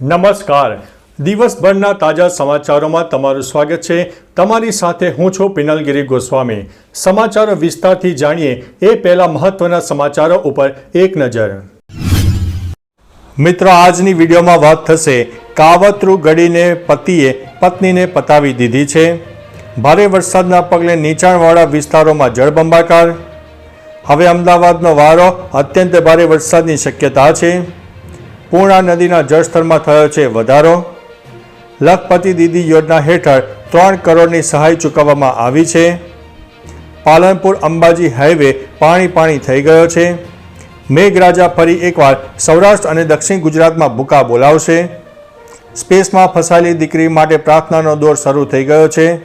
નમસ્કાર. દિવસભરના તાજા સમાચારોમાં તમારું સ્વાગત છે. તમારી સાથે હું છું પિનલગીરી ગોસ્વામી. સમાચારો વિસ્તારથી જાણીએ એ પહેલા મહત્વના સમાચારો ઉપર એક નજર. મિત્રો, આજની વિડીયોમાં વાત થશે કાવતરું ગડીને પતિએ પત્નીને પતાવી દીધી છે. ભારે વરસાદના પગલે નીચાણવાળા વિસ્તારોમાં જળબંબાકાર. હવે અમદાવાદનો વારો અત્યંત ભારે વરસાદની શક્યતા છે. પૂર્ણા નદીના જળસ્તરમાં થયો છે વધારો. લખપતિ દીદી યોજના હેઠળ ત્રણ કરોડની સહાય ચૂકવવામાં આવી છે. પાલનપુર અંબાજી હાઈવે પાણી પાણી થઈ ગયો છે. મેઘરાજા ફરી એકવાર સૌરાષ્ટ્ર અને દક્ષિણ ગુજરાતમાં ભૂકા બોલાવશે. સ્પેસમાં ફસાયેલી દીકરી માટે પ્રાર્થનાનો દોર શરૂ થઈ ગયો છે.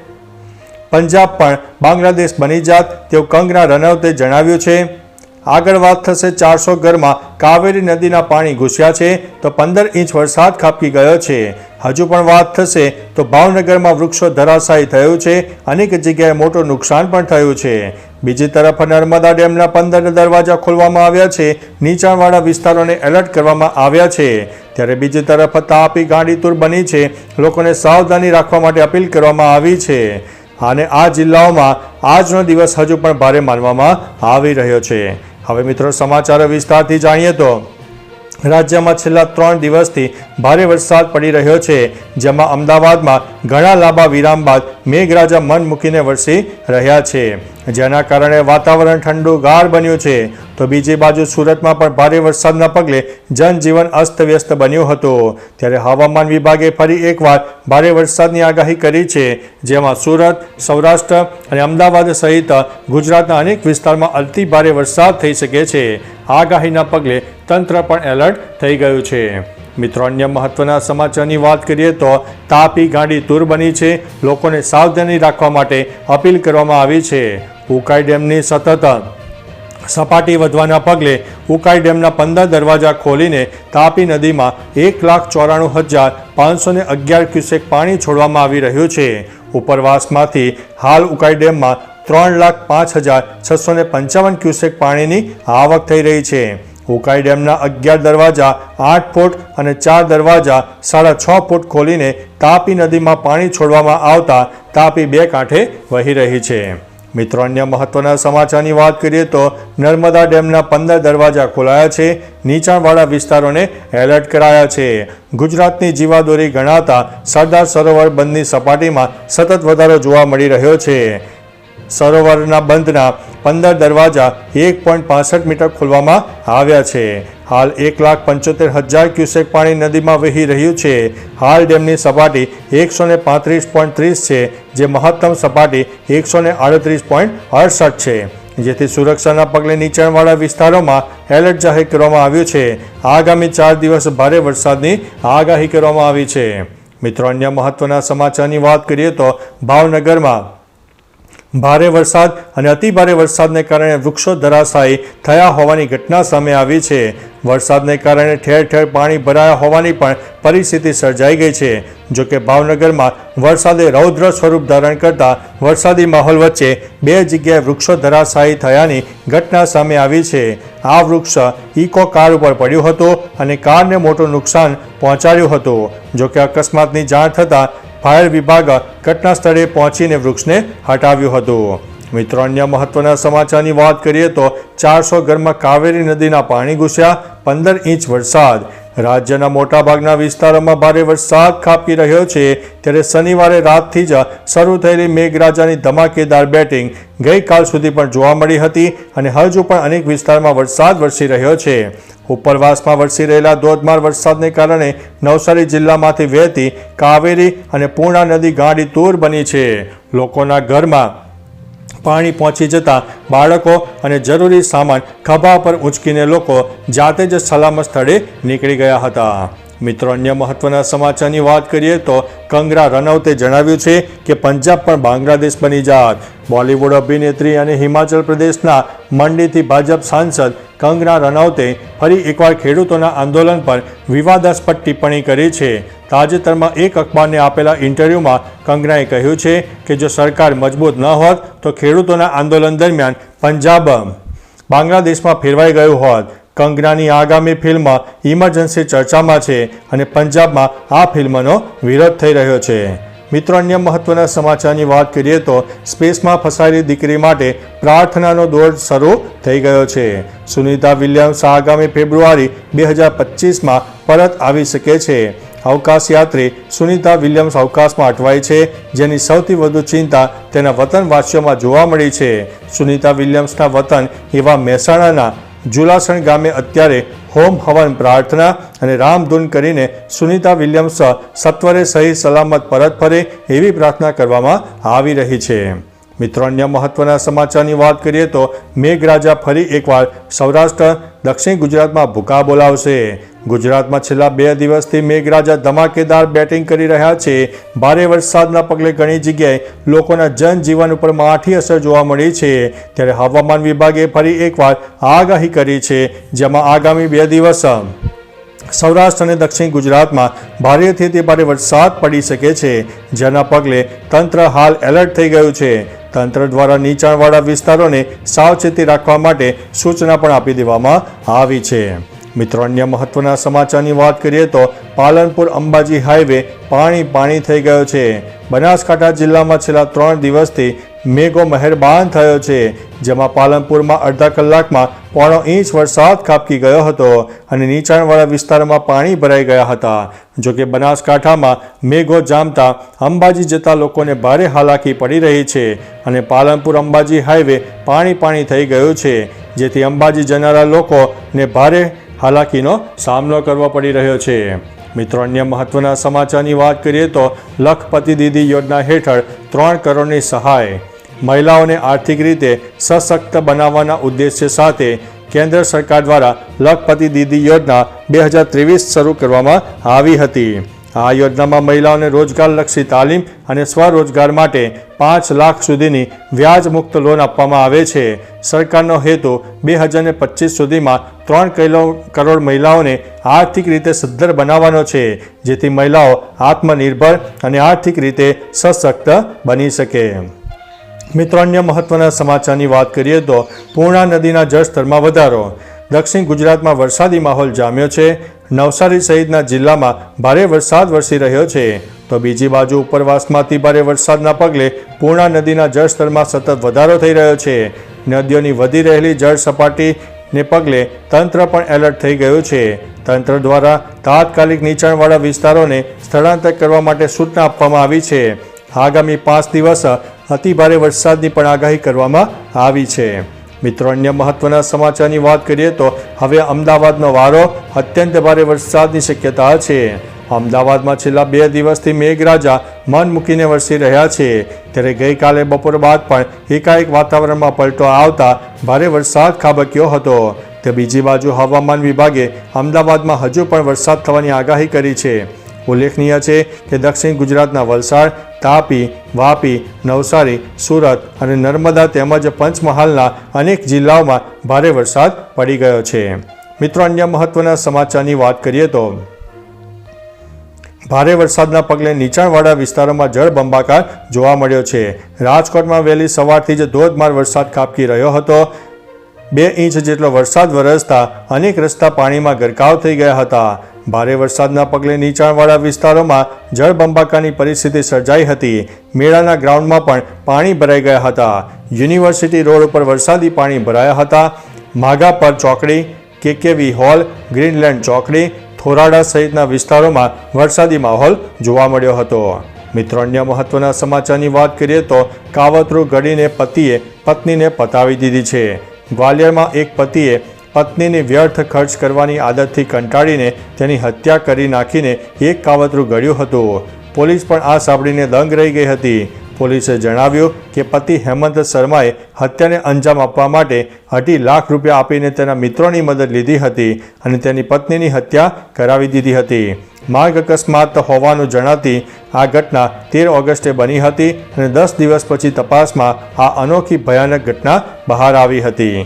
પંજાબ પણ બાંગ્લાદેશ બની જાત તેવું કંગના રનૌતે જણાવ્યું છે. આગળ વાત થશે ચારસો ઘરમાં કાવેરી નદીના પાણી ઘૂસ્યા છે તો પંદર ઇંચ વરસાદ ખાબકી ગયો છે. હજુ પણ વાત થશે તો ભાવનગરમાં વૃક્ષો ધરાશાયી થયું છે. અનેક જગ્યાએ મોટું નુકસાન પણ થયું છે. બીજી તરફ નર્મદા ડેમના પંદર દરવાજા ખોલવામાં આવ્યા છે. નીચાણવાળા વિસ્તારોને એલર્ટ કરવામાં આવ્યા છે. ત્યારે બીજી તરફ તાપી ગાંડીતુર બની છે. લોકોને સાવધાની રાખવા માટે અપીલ કરવામાં આવી છે. અને આ જિલ્લાઓમાં આજનો દિવસ હજુ પણ ભારે માનવામાં આવી રહ્યો છે. હવે મિત્રો સમાચાર વિસ્તારથી જાણીએ તો રાજ્યમાં છેલ્લા ત્રણ દિવસથી ભારે વરસાદ પડી રહ્યો છે, જેમાં અમદાવાદમાં ઘણા લાંબા વિરામ બાદ મેઘરાજા મન મૂકીને વરસી રહ્યા છે. જેના કારણે વાતાવરણ ઠંડુ ગાર બન્યું છે. તો બીજી બાજુ સુરતમાં પણ ભારે વરસાદના પગલે જનજીવન અસ્તવ્યસ્ત બન્યું હતું. ત્યારે હવામાન વિભાગે ફરી એકવાર ભારે વરસાદની આગાહી કરી છે, જેમાં સુરત, સૌરાષ્ટ્ર અને અમદાવાદ સહિત ગુજરાતના અનેક વિસ્તારમાં અતિ ભારે વરસાદ થઈ શકે છે. આગાહીના પગલે તંત્ર પણ એલર્ટ થઈ ગયું છે. મિત્રો, અન્ય મહત્વના સમાચારની વાત કરીએ તો તાપી ગાડી તૂર બની છે. લોકોને સાવધાની રાખવા માટે અપીલ કરવામાં આવી છે. ઉકાઈ ડેમની સતત સપાટી વધવાના પગલે ઉકાઈ ડેમના પંદર દરવાજા ખોલીને તાપી નદીમાં એક લાખ ચોરાણું હજાર પાંચસો ને અગિયાર ક્યુસેક પાણી છોડવામાં આવી રહ્યું છે. ઉપરવાસમાંથી હાલ ઉકાઈ ડેમમાં ત્રણ લાખ પાંચ હજાર છસો ને પંચાવન ક્યુસેક પાણીની આવક થઈ રહી છે. ઉકાઈ ડેમના અગિયાર દરવાજા, આઠ ફૂટ અને ચાર દરવાજા, સાડા છ ફૂટ ખોલીને તાપી નદીમાં પાણી છોડવામાં આવતા તાપી બે કાંઠે વહી રહી છે. મિત્રો, અન્ય મહત્વના સમાચારની વાત કરીએ તો નર્મદા ડેમના પંદર દરવાજા ખોલાયા છે. નીચાણવાળા વિસ્તારોને એલર્ટ કરાયા છે. ગુજરાતની જીવાદોરી ગણાતા સરદાર સરોવર બંધની સપાટીમાં સતત વધારો જોવા મળી રહ્યો છે. સરોવરના બંધના પંદર દરવાજા એક પોઈન્ટ પાસઠ મીટર ખોલવામાં આવ્યા છે. હાલ એક લાખ પંચોતેર હજાર ક્યુસેક પાણી નદીમાં વહી રહ્યું છે. હાલ ડેમની સપાટી એકસો ને પાંત્રીસ પોઈન્ટ ત્રીસ છે, જે મહત્તમ સપાટી એકસો ને આડત્રીસ પોઈન્ટ અડસઠ છે. જેથી સુરક્ષાના પગલે નીચાણવાળા વિસ્તારોમાં એલર્ટ જાહેર કરવામાં આવ્યું છે. આગામી ચાર દિવસ ભારે વરસાદની આગાહી કરવામાં આવી છે. મિત્રો, અન્ય મહત્વના સમાચારની વાત કરીએ તો ભાવનગરમાં ભારે વરસાદ અને અતિ ભારે વરસાદને કારણે વૃક્ષો ધરાશાયી થયા હોવાની ઘટના સામે આવી છે. વરસાદને કારણે ઠેર ઠેર પાણી ભરાયા હોવાની પણ પરિસ્થિતિ સર્જાઈ ગઈ છે. જોકે ભાવનગરમાં વરસાદે રૌદ્ર સ્વરૂપ ધારણ કરતા વરસાદી માહોલ વચ્ચે બે જગ્યાએ વૃક્ષો ધરાશાયી થયાની ઘટના સામે આવી છે. આ વૃક્ષ ઇકો કાર ઉપર પડ્યું હતું અને કારને મોટું નુકસાન પહોંચાડ્યું હતું. જોકે અકસ્માતની જાણ થતાં ફાયર વિભાગ ઘટના સ્થળે પહોંચીને વૃક્ષને હટાવ્યું હતું. મિત્રો, અન્ય મહત્વના સમાચારની વાત કરીએ તો ચારસો ઘરમાં કાવેરી નદીના પાણી ઘૂસ્યા પંદર ઇંચ વરસાદ. રાજ્યના મોટાભાગના વિસ્તારોમાં ભારે વરસાદ ખાપી રહ્યો છે. ત્યારે શનિવારે રાતથી જ શરૂ થયેલી મેઘરાજાની ધમાકેદાર બેટિંગ ગઈકાલ સુધી પણ જોવા મળી હતી અને હજુ પણ અનેક વિસ્તારમાં વરસાદ વરસી રહ્યો છે. ઉપરવાસમાં વરસી રહેલા ધોધમાર વરસાદને કારણે નવસારી જિલ્લામાંથી વહેતી કાવેરી અને પૂર્ણા નદી ગાંડી તૂર બની છે. લોકોના ઘરમાં પાણી પહોંચી જતા બાળકો અને જરૂરી સામાન ખભા પર ઉંચકીને લોકો જાતે જ સલામત સ્થળે નીકળી ગયા હતા. મિત્રો, અન્ય મહત્વના સમાચારની વાત કરીએ તો કંગરા રનૌતે જણાવ્યું છે કે પંજાબ પણ બાંગ્લાદેશ બની જાત. બોલિવૂડ અભિનેત્રી અને હિમાચલ પ્રદેશના મંડીથી ભાજપ સાંસદ કંગના રનૌતે ફરી એકવાર ખેડૂતોના આંદોલન પર વિવાદાસ્પદ ટિપ્પણી કરી છે. તાજેતરમાં એક અખબારને આપેલા ઇન્ટરવ્યૂમાં કંગનાએ કહ્યું છે કે જો સરકાર મજબૂત ન હોત તો ખેડૂતોના આંદોલન દરમિયાન પંજાબ, બાંગ્લાદેશમાં ફેરવાઈ ગયું હોત. કંગનાની આગામી ફિલ્મ ઇમરજન્સી ચર્ચામાં છે અને પંજાબમાં આ ફિલ્મનો વિરોધ થઈ રહ્યો છે. મિત્રો, અન્ય મહત્વના સમાચારની વાત કરીએ તો સ્પેસમાં ફસાયેલી દીકરી માટે પ્રાર્થનાનો દોર શરૂ થઈ ગયો છે. સુનિતા વિલિયમ્સ આગામી ફેબ્રુઆરી બે હજાર પચીસમાં પરત આવી શકે છે. અવકાશ યાત્રી સુનિતા વિલિયમ્સ અવકાશમાં અટવાઈ છે, જેની સૌથી વધુ ચિંતા તેના વતનવાસીઓમાં જોવા મળી છે. સુનિતા વિલિયમ્સના વતન એવા મહેસાણાના જુલાસણ ગામે અત્યારે હોમ હવન પ્રાર્થના અને રામધૂન કરીને સુનિતા વિલિયમ્સ સત્વરે સહી સલામત પરત ફરે એવી પ્રાર્થના કરવામાં આવી રહી છે. મિત્રો, અન્ય મહત્વના સમાચારની વાત કરીએ તો મેઘરાજા ફરી એકવાર સૌરાષ્ટ્ર, દક્ષિણ ગુજરાતમાં ભૂકા બોલાવશે. ગુજરાતમાં છેલ્લા બે દિવસથી મેઘરાજા ધમાકેદાર બેટિંગ કરી રહ્યા છે. ભારે વરસાદના પગલે ઘણી જગ્યાએ લોકોના જનજીવન ઉપર માઠી અસર જોવા મળી છે. ત્યારે હવામાન વિભાગે ફરી એકવાર આગાહી કરી છે, જેમાં આગામી બે દિવસ સૌરાષ્ટ્ર અને દક્ષિણ ગુજરાતમાં ભારેથી તે ભારે વરસાદ પડી શકે છે, જેના પગલે તંત્ર હાલ એલર્ટ થઈ ગયું છે. તંત્ર દ્વારા નીચાણવાળા વિસ્તારોને સાવચેતી રાખવા માટે સૂચના પણ આપી દેવામાં આવી છે. મિત્રો, અન્ય મહત્વના સમાચારની વાત કરીએ તો પાલનપુર અંબાજી હાઈવે પાણી પાણી થઈ ગયો છે. બનાસકાંઠા જિલ્લામાં છેલ્લા ત્રણ દિવસથી મેઘો મહેરબાન થયો છે, જેમાં પાલનપુરમાં અડધા કલાકમાં પોણો ઇંચ વરસાદ ખાબકી ગયો હતો અને નીચાણવાળા વિસ્તારોમાં પાણી ભરાઈ ગયા હતા. જોકે બનાસકાંઠામાં મેઘો જામતા અંબાજી જતા લોકોને ભારે હાલાકી પડી રહી છે અને પાલનપુર અંબાજી હાઈવે પાણી પાણી થઈ ગયું છે, જેથી અંબાજી જનારા લોકોને ભારે હાલાકીનો સામનો કરવો પડી રહ્યો છે. મિત્રો, અન્ય મહત્વના સમાચારની વાત કરીએ તો લખપતિ દીદી યોજના હેઠળ ત્રણ કરોડની સહાય મહિલાઓને આર્થિક રીતે સશક્ત બનાવવાના ઉદ્દેશ્ય સાથે કેન્દ્ર સરકાર દ્વારા લખપતિ દીદી યોજના બે હજાર ત્રેવીસ શરૂ કરવામાં આવી હતી. આ યોજનામાં મહિલાઓને રોજગારલક્ષી તાલીમ અને સ્વરોજગાર માટે પાંચ લાખ સુધીની વ્યાજ મુક્ત લોન આપવામાં આવે છે. સરકારનો હેતુ બે હજાર પચીસ સુધીમાં ત્રણ કિલો કરોડ મહિલાઓને આર્થિક રીતે સદ્ધર બનાવવાનો છે, જેથી મહિલાઓ આત્મનિર્ભર અને આર્થિક રીતે સશક્ત બની શકે. મિત્રો, અન્ય મહત્વના સમાચારની વાત કરીએ તો પૂર્ણા નદીના જળસ્તરમાં વધારો. દક્ષિણ ગુજરાતમાં વરસાદી માહોલ જામ્યો છે. નવસારી સહિતના જિલ્લામાં ભારે વરસાદ વરસી રહ્યો છે. તો બીજી બાજુ ઉપરવાસમાંથી ભારે વરસાદના પગલે પૂર્ણા નદીના જળસ્તરમાં સતત વધારો થઈ રહ્યો છે. નદીઓની વધી રહેલી જળ સપાટીને પગલે તંત્ર પણ એલર્ટ થઈ ગયું છે. તંત્ર દ્વારા તાત્કાલિક નીચાણવાળા વિસ્તારોને સ્થળાંતર કરવા માટે સૂચના આપવામાં આવી છે. આગામી પાંચ દિવસ અતિભારે વરસાદની પણ આગાહી કરવામાં આવી છે. મિત્રો, અન્ય મહત્વના સમાચારની વાત કરીએ તો હવે અમદાવાદનો વારો અત્યંત ભારે વરસાદની શક્યતા છે. અમદાવાદમાં છેલ્લા બે દિવસથી મેઘરાજા મન મૂકીને વરસી રહ્યા છે. ત્યારે ગઈકાલે બપોર બાદ પણ એકાએક વાતાવરણમાં પલટો આવતા ભારે વરસાદ ખાબક્યો હતો. તે બીજી બાજુ હવામાન વિભાગે અમદાવાદમાં હજુ પણ વરસાદ થવાની આગાહી કરી છે. ઉલ્લેખનીય છે કે દક્ષિણ ગુજરાતના વલસાડ તાપી, વાપી, નવસારી, સુરત અને નર્મદા તેમજ પંચમહાલના અનેક જિલ્લાઓમાં ભારે વરસાદ પડી ગયો છે. મિત્રો, અન્ય મહત્વના સમાચારની વાત કરીએ તો, ભારે વરસાદના પગલે નીચાણવાળા વિસ્તારોમાં જળબંબાકાર જોવા મળ્યો છે. રાજકોટમાં વહેલી સવારથી જ ધોધમાર વરસાદ ખાબકી રહ્યો હતો. બે ઇંચ જેટલો વરસાદ વરસતા અનેક રસ્તા પાણીમાં ગરકાવ થઈ ગયા હતા. ભારે વરસાદના પગલે નીચાણવાળા વિસ્તારોમાં જળબંબાકાની પરિસ્થિતિ સર્જાઈ હતી. મેળાના ગ્રાઉન્ડમાં પણ પાણી ભરાઈ ગયા હતા. યુનિવર્સિટી રોડ ઉપર વરસાદી પાણી ભરાયા હતા. માગાપર ચોકડી, કેકેવી હોલ, ગ્રીનલેન્ડ ચોકડી, થોરાડા સહિતના વિસ્તારોમાં વરસાદી માહોલ જોવા મળ્યો હતો. મિત્રો, અન્ય મહત્વના સમાચારની વાત કરીએ તો કાવતરું ઘડીને પતિએ પત્નીને પતાવી દીધી છે. ગ્વાલિયરમાં એક પતિએ પત્નીની વ્યર્થ ખર્ચ કરવાની આદતથી કંટાળીને તેની હત્યા કરી નાખીને એક કાવતરું ઘડ્યું હતું. પોલીસ પણ આ સાંભળીને દંગ રહી ગઈ હતી. પોલીસે જણાવ્યું કે પતિ હેમંત શર્માએ હત્યાને અંજામ આપવા માટે અઢી લાખ રૂપિયા આપીને તેના મિત્રોની મદદ લીધી હતી અને તેની પત્નીની હત્યા કરાવી દીધી હતી. માર્ગ અકસ્માત હોવાનું જણાતી આ ઘટના તેર ઓગસ્ટે બની હતી અને દસ દિવસ પછી તપાસમાં આ અનોખી ભયાનક ઘટના બહાર આવી હતી.